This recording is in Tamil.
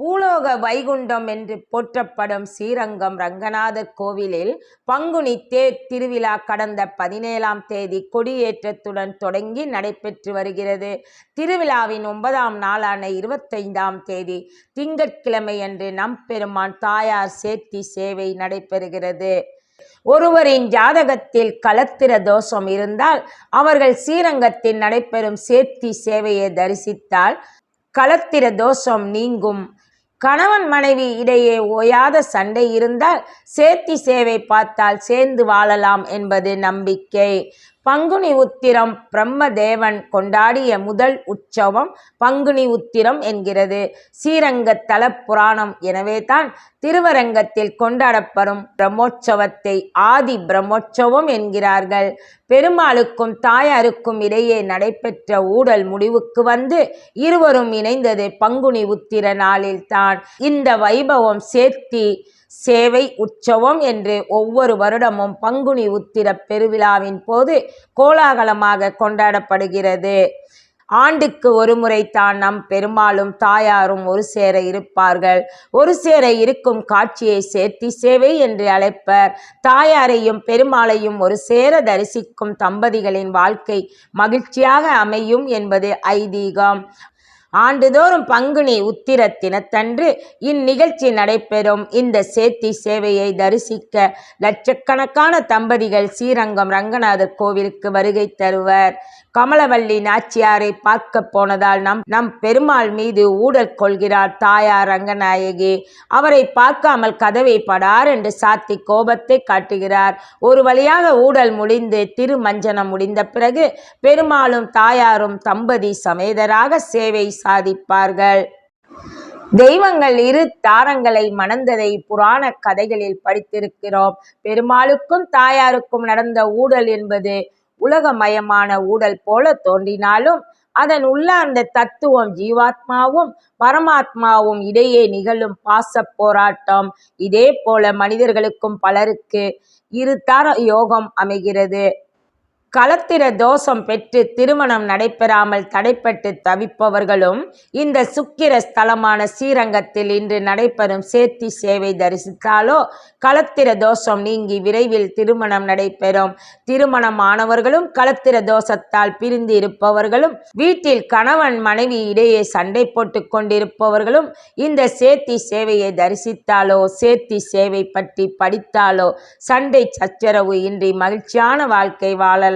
பூலோக வைகுண்டம் என்று போற்றப்படும் ஸ்ரீரங்கம் ரங்கநாதர் கோவிலில் பங்குனி தேர் திருவிழா கடந்த பதினேழாம் தேதி கொடியேற்றத்துடன் தொடங்கி நடைபெற்று வருகிறது. திருவிழாவின் ஒன்பதாம் நாளான இருபத்தைந்தாம் தேதி திங்கட்கிழமையன்று நம்பெருமான் தாயார் சேர்த்தி சேவை நடைபெறுகிறது. ஒருவரின் ஜாதகத்தில் களத்திர தோஷம் இருந்தால் அவர்கள் ஸ்ரீரங்கத்தில் நடைபெறும் சேர்த்தி சேவையை தரிசித்தால் களத்திர தோஷம் நீங்கும். கணவன் மனைவி இடையே ஓயாத சண்டை இருந்தால் சேர்த்தி சேவை பார்த்தால் சேர்ந்து வாழலாம் என்பது நம்பிக்கை. பங்குனி உத்திரம் பிரம்மதேவன் கொண்டாடிய முதல் உற்சவம் பங்குனி உத்திரம் என்கிறது. ஸ்ரீரங்க தல புராணம் எனவே தான் திருவரங்கத்தில் கொண்டாடப்படும் பிரம்மோற்சவத்தை ஆதி பிரம்மோற்சவம் என்கிறார்கள். பெருமாளுக்கும் தாயாருக்கும் இடையே நடைபெற்ற ஊடல் முடிவுக்கு வந்து இருவரும் இணைந்தது பங்குனி உத்திர நாளில்தான். இந்த வைபவம் சேர்த்தி சேவை உற்சவம் என்று ஒவ்வொரு வருடமும் பங்குனி உத்திர பெருவிழாவின் போது கோலாகலமாக கொண்டாடப்படுகிறது. ஆண்டுக்கு ஒரு முறை தான் நம் பெருமாளும் தாயாரும் ஒரு சேர இருப்பார்கள். ஒரு சேர இருக்கும் காட்சியை சேர்த்தி சேவை என்று அழைப்பர். தாயாரையும் பெருமாளையும் ஒரு சேர தரிசிக்கும் தம்பதிகளின் வாழ்க்கை மகிழ்ச்சியாக அமையும் என்பது ஐதீகம். ஆண்டுதோறும் பங்குனி உத்திர தினத்தன்று இந்நிகழ்ச்சி நடைபெறும். இந்த சேத்தி சேவையை தரிசிக்க லட்சக்கணக்கான தம்பதிகள் ஸ்ரீரங்கம் ரங்கநாதர் கோவிலுக்கு வருகை தருவர். கமலவல்லி நாச்சியாரை பார்க்க போனதால் நம் நம் பெருமாள் மீது ஊடல் கொள்கிறார் தாயார் ரங்கநாயகி. அவரை பார்க்காமல் கதவை படார் என்று சாத்தி கோபத்தை காட்டுகிறார். ஒரு வழியாக ஊடல் முடிந்து திருமஞ்சனம் முடிந்த பிறகு பெருமாளும் தாயாரும் தம்பதி சமேதராக சேவை சாதிப்பார்கள். தெய்வங்கள் இரு தாரங்களை மணந்ததை புராண கதைகளில் படித்திருக்கிறோம். பெருமாளுக்கும் தாயாருக்கும் நடந்த ஊடல் என்பது உலகமயமான ஊடல் போல தோன்றினாலும் அதன் உள்ள அந்த தத்துவம் ஜீவாத்மாவும் பரமாத்மாவும் இடையே நிகழும் பாச போராட்டம். இதே போல மனிதர்களுக்கும் பலருக்கு இரு தர யோகம் அமைகிறது. களத்திர தோஷம் பெற்று திருமணம் நடைபெறாமல் தடைப்பட்டு தவிப்பவர்களும் இந்த சுக்கிர ஸ்தலமான ஸ்ரீரங்கத்தில் இன்று நடைபெறும் சேர்த்தி சேவை தரிசித்தாலோ களத்திர தோஷம் நீங்கி விரைவில் திருமணம் நடைபெறும். திருமணம் ஆனவர்களும் களத்திர தோஷத்தால் பிரிந்து இருப்பவர்களும் வீட்டில் கணவன் மனைவி இடையே சண்டை போட்டு கொண்டிருப்பவர்களும் இந்த சேர்த்தி சேவையை தரிசித்தாலோ சேர்த்தி சேவை பற்றி படித்தாலோ சண்டை சச்சரவு இன்றி மகிழ்ச்சியான வாழ்க்கை வாழலாம்.